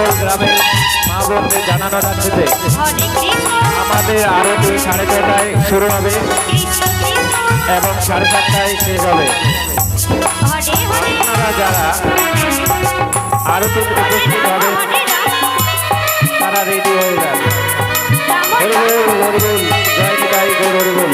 বন্ধুদের জানানো যাচ্ছে যে আমাদের আরতি সাড়ে ছটায় শুরু হবে এবং সাড়ে সাতটায় শেষ হবে। আপনারা যারা হরে উপস্থিত হবেন তারা রেডি হয়ে রাম হরিবল হরিবল জয় নিতাই গৌর হরিবল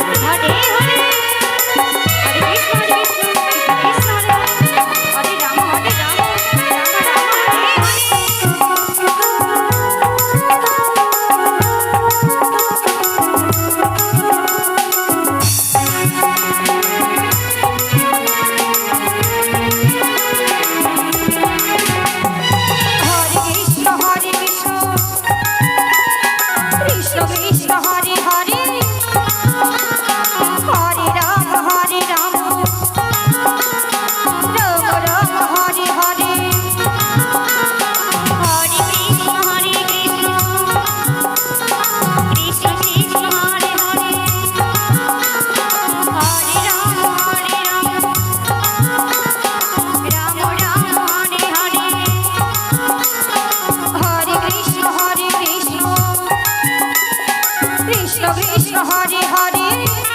কৃষ্ণ হরে হরে।